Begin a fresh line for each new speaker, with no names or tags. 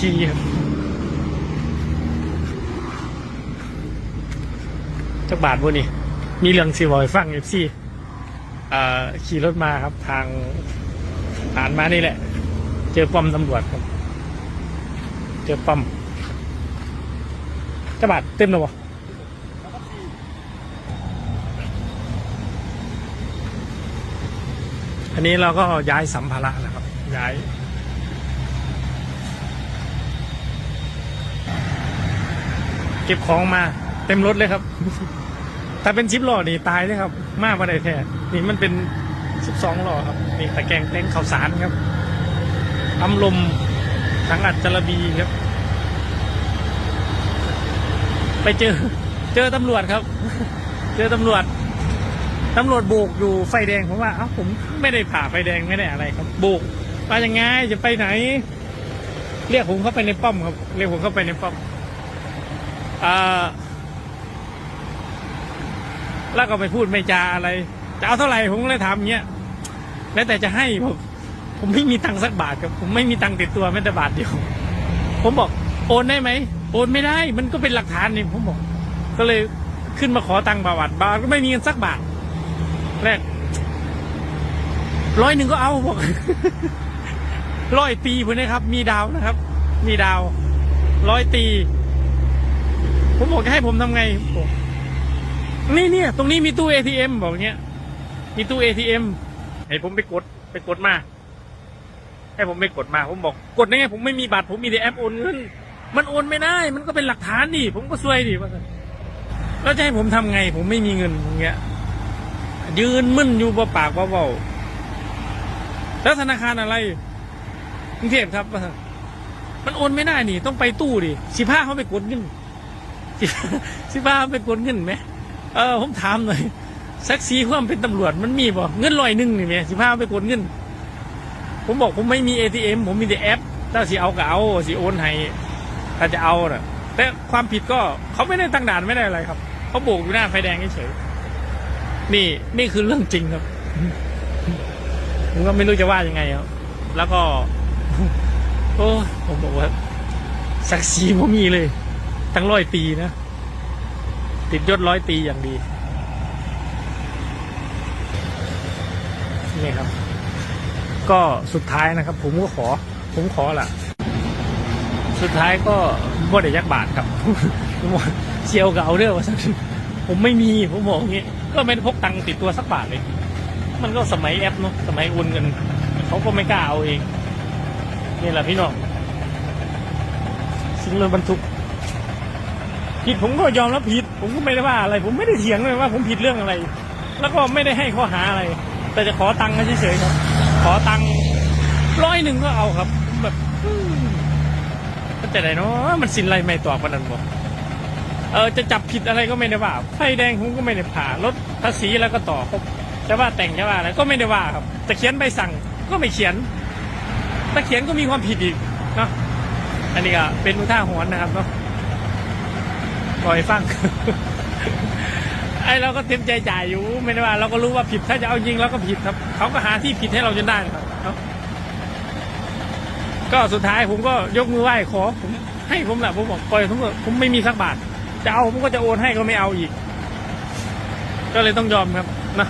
ทีครับจักบาทบนนี่มีเรื่องซีวอยฟังเอฟซีขี่รถมาครับ ทางผ่านมานี่แหละ เจอป้อมตำรวจครับ เจอป้อมจักบาทเต็มแล้ววะอันนี้เราก็ย้ายสัมภาระนะครับ ย้าย เก็บของมา เต็มรถเลยครับ ถ้าเป็นชิปหล่อนี่ตายเลยครับ มากมาได้แท้นี่มันเป็นสิบสองหล่อครับนี่ตะแกรงเต้งข้าวสารครับอำลมถังอัดจระบีครับ ไปเจอ เจอตำรวจครับ เจอตำรวจตำรวจโบกอยู่ไฟแดงผมว่าเอ้าผมไม่ได้ผ่าไฟแดงไม่ได้อะไรครับโบกมายังไงจะไปไหน เรียกผมเข้าไปในป้อมครับ เรียกผมเข้าไปในป้อม แล้วก็ไปพูดไม่จาอะไร จะเอาเท่าไหร่ผมก็เลยถามเงี้ย แล้วแต่จะให้ผมผมไม่มีตังค์สักบาทครับผมไม่มีตังค์ติดตัวแม้แต่บาทเดียว ผมบอกโอนได้ไหมโอนไม่ได้ มันก็เป็นหลักฐานนี่ผมบอก ก็เลยขึ้นมาขอตังค์บาทบาทก็ไม่มีเงินสักบาทแรกร้อยหนึ่งก็เอาบอกร้อยตีผมนะครับ มีดาวนะครับ มีดาวร้อยตี ผมบอกจะให้ผมทำไงบอกนี่เนี่ยตรงนี้มีตู้ ATM บอกเงี้ย มีตู้ ATM ให้ผมไปกดไปกดมา ให้ผมไปกดมา ผมบอกกดได้ไงผมไม่มีบัตรผมมีแต่แอปโอนเงิน มันโอนไม่ได้ มันก็เป็นหลักฐานดิผมก็ซวยดิว่าแล้วจะให้ผมทำไง ผมไม่มีเงินอย่างเงี้ย ยืนมึนอยู่บ่ปากบ่เบาแล้วธนาคารอะไรกรุงเทพครับว่ามันโอนไม่ได้นี่ ต้องไปตู้ดิสิพ้าเขาไปกดเงิน สิบ้าไปกดเงินไหมเออผมถามหน่อยสักซีความเป็นตำรวจมันมีบ่เงินลอยหนึ่งนี่ไหมสิบ้าไปกดเงิน ผมบอกผมไม่มี ATM ผมมีแต่แอปถ้าสิเอาก็เอาสิโอนให้ถ้าจะเอาน่ะ แต่ความผิดก็เขาไม่ได้ตั้งด่านไม่ได้อะไรครับเขาโบกอยู่หน้าไฟแดงเฉยนี่นี่คือเรื่องจริงครับผมก็ไม่รู้จะว่ายังไงครับ แล้วก็ โอ้ผมบอกว่าสักซีผมมีเลย ตั้งร้อยปีนะ ติดยศร้อยปีอย่างดี นี่ครับ ก็สุดท้ายนะครับ ผมก็ขอ ผมขอละสุดท้ายก็บ่ได้ยักบาทครับเชียวกับเอาเรื่องว่าสักผมไม่มีผมบอกอย่างงี้ ก็ไม่ได้พกตังค์ติดตัวสักบาทเลย มันก็สมัยแอปเนาะสมัยโอนเงินเขาก็ไม่กล้าเอาเอง นี่แหละพี่น้องสิ่งรถบรรทุก ผิดผมก็ยอมรับผิด ผมก็ไม่ได้ว่าอะไร ผมไม่ได้เถียงเลยว่าผมผิดเรื่องอะไร แล้วก็ไม่ได้ให้ข้อหาอะไร แต่จะขอตังค์เฉยๆครับ ขอตังค์ร้อยหนึ่งก็เอาครับ แบบมมันจะไหนเนาะมันสินไรไม่ตอบกันนั้นบอกเออจะจับผิดอะไรก็ไม่ได้ว่าไฟแดงผมก็ไม่ได้ผ่ารถภาษีแล้วก็ต่อครับจะว่าแต่งจะว่าอะไรก็ไม่ได้ว่าครับจะเขียนใบสั่งก็ไม่เขียนถ้าเขียนก็มีความผิดอีกเนาะอันนี้ก็เป็นอุทาหรณ์นะครับเนาะ ปล่อยฟังไอ้เราก็เต็มใจจ่ายอยู่ ไม่ได้ว่า เราก็รู้ว่าผิดถ้าจะเอายิงเราก็ผิดครับ เขาก็หาที่ผิดให้เราจนได้ครับก็สุดท้ายผมก็ยกมือไหว้ขอผมให้ผมแหละผมบอกปล่อยผมเถอะผมไม่มีสักบาท จะเอาผมก็จะโอนให้ก็ไม่เอาอีก ก็เลยต้องยอมครับนะ